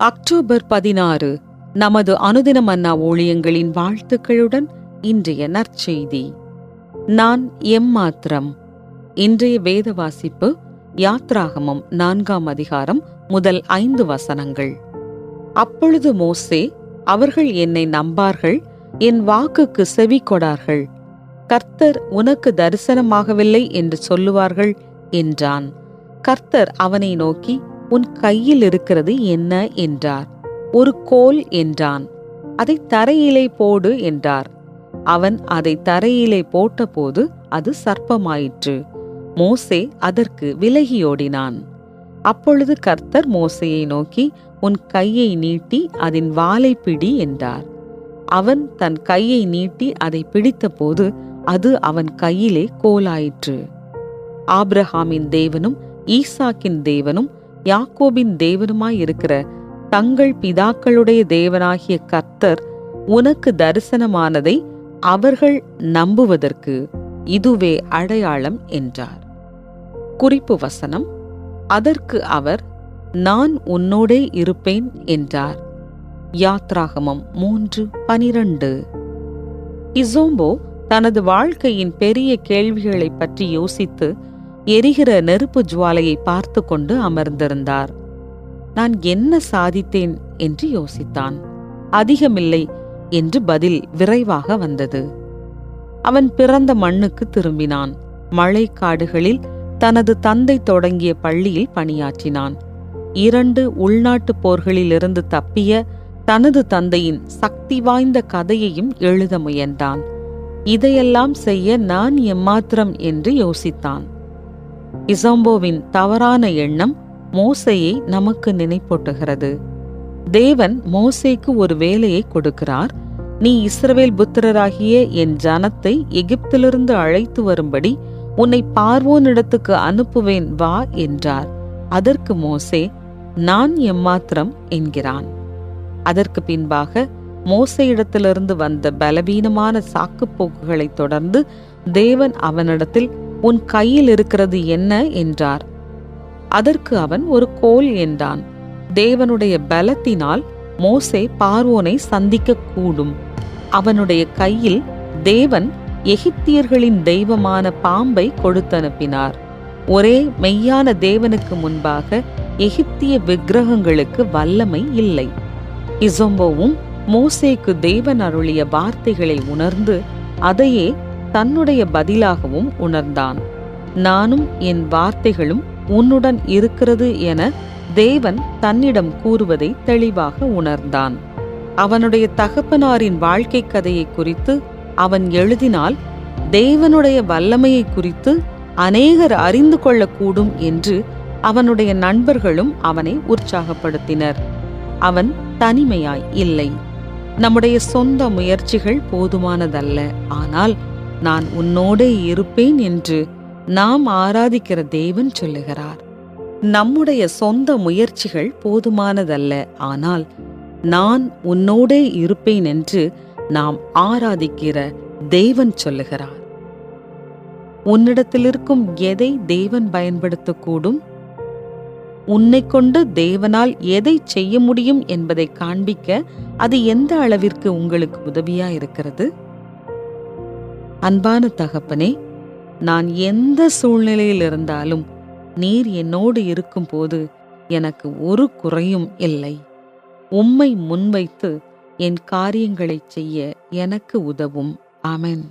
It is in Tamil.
அக்டோபர் பதினாறு நமது அனுதின மன்னா ஊழியங்களின் வாழ்த்துக்களுடன் இன்றைய நற்செய்தி. நான் எம்மாத்திரம் இன்றைய வேத வாசிப்பு யாத்ராகமம் நான்காம் அதிகாரம் முதல் ஐந்து வசனங்கள். அப்பொழுது மோசே அவர்கள் என்னை நம்பார்கள் என் வாக்குக்கு செவி கொடார்கள். கர்த்தர் உனக்கு தரிசனமாகவில்லை என்று சொல்லுவார்கள் என்றான். கர்த்தர் அவனை நோக்கி உன் கையில் இருக்கிறது என்ன என்றார். ஒரு கோல் என்றான். அதை தரையிலே போடு என்றார். அவன் அதை தரையிலே போட்டபோது அது சர்ப்பமாயிற்று. மோசே அதற்கு விலகியோடினான் அப்பொழுது கர்த்தர் மோசையை நோக்கி உன் கையை நீட்டி அதன் வாலை பிடி என்றார். அவன் தன் கையை நீட்டி அதை பிடித்தபோது அது அவன் கையிலே கோலாயிற்று. ஆப்ரஹாமின் தேவனும் ஈசாக்கின் தேவனும் யாக்கோபின் தேவனுமாயிருக்கிற தங்கள் பிதாக்களுடைய தேவனாகிய கர்த்தர் உனக்கு தரிசனமானதை அவர்கள் நம்புவதற்கு இதுவே அடையாளம் என்றார். குறிப்பு வசனம் அதற்கு அவர் நான் உன்னோடே இருப்பேன் என்றார். யாத்ராகமம் மூன்று பனிரண்டு. இசோம்போ தனது வாழ்க்கையின் பெரிய கேள்விகளைப் பற்றி யோசித்து எரிகிற நெருப்பு ஜுவாலையை பார்த்து கொண்டு அமர்ந்திருந்தார். நான் என்ன சாதித்தேன்? என்று யோசித்தான். அதிகமில்லை என்று பதில் விரைவாக வந்தது. அவன் பிறந்த மண்ணுக்கு திரும்பினான். மழை காடுகளில் தனது தந்தை தொடங்கிய பள்ளியில் பணியாற்றினான். இரண்டு உள்நாட்டுப் போர்களிலிருந்து தப்பிய தனது தந்தையின் சக்தி வாய்ந்த கதையையும் எழுத முயன்றான். இதையெல்லாம் செய்ய நான் எம்மாத்திரம்? என்று யோசித்தான். இசம்போவின் தவறான எண்ணம் மோசையை நமக்கு நினைப்பூட்டுகிறது. தேவன் மோசேக்கு ஒரு வேலையை கொடுக்கிறார். நீ இஸ்ரவேல் புத்திரராகிய என் ஜனத்தை எகிப்திலிருந்து அழைத்து வரும்படி உன்னை பார்வோனிடத்துக்கு அனுப்புவேன் வா என்றார். அதற்கு மோசே நான் எம்மாத்திரம் என்கிறான். அதற்கு பின்பாக மோசையிடத்திலிருந்து வந்த பலவீனமான சாக்குப்போக்குகளை தொடர்ந்து தேவன் அவனிடத்தில் உன் கையில் இருக்கிறது என்ன? என்றார். அதற்கு அவன் ஒரு கோல் என்றான் தேவனுடைய பலத்தினால் மோசே பார்வோனை சந்திக்க கூடும் அவனுடைய கையில் தேவன் எகிப்தியர்களின் தெய்வமான பாம்பை கொடுத்தனுப்பினார். ஒரே மெய்யான தேவனுக்கு முன்பாக எகிப்திய விக்கிரகங்களுக்கு வல்லமை இல்லை. இசொம்போவும் மோசேக்கு தேவன் அருளிய வார்த்தைகளை உணர்ந்து அதையே தன்னுடைய பதிலாகவும் உணர்ந்தான். நானும் என் வார்த்தைகளும் உன்னுடன் இருக்கிறது என தேவன் தன்னிடம் கூறுவதை தெளிவாக உணர்ந்தான். அவனுடைய தகப்பனாரின் வாழ்க்கை கதையை குறித்து அவன் எழுதினால் தேவனுடைய வல்லமையை குறித்து அநேகர் அறிந்து கொள்ளக்கூடும் என்று அவனுடைய நண்பர்களும் அவனை உற்சாகப்படுத்தினர். அவன் தனிமையாய் இல்லை. நம்முடைய சொந்த முயற்சிகள் போதுமானதல்ல. ஆனால் நான் உன்னோடே இருப்பேன் என்று நாம் ஆராதிக்கிற தேவன் சொல்லுகிறார். நம்முடைய சொந்த முயற்சிகள் போதுமானதல்ல ஆனால் நான் உன்னோடே இருப்பேன் என்று நாம் ஆராதிக்கிற தேவன் சொல்லுகிறார். உன்னிடத்தில் இருக்கும் எதை தேவன் பயன்படுத்தக்கூடும்? உன்னை கொண்டு தேவனால் எதை செய்ய முடியும் என்பதை காண்பிக்க அது எந்த அளவிற்கு உங்களுக்கு உதவியா இருக்கிறது அன்பான தகப்பனே நான் எந்த சூழ்நிலையில் இருந்தாலும் நீர் என்னோடு இருக்கும்போது எனக்கு ஒரு குறையும் இல்லை. உம்மை முன்வைத்து என் காரியங்களைச் செய்ய எனக்கு உதவும். ஆமென்.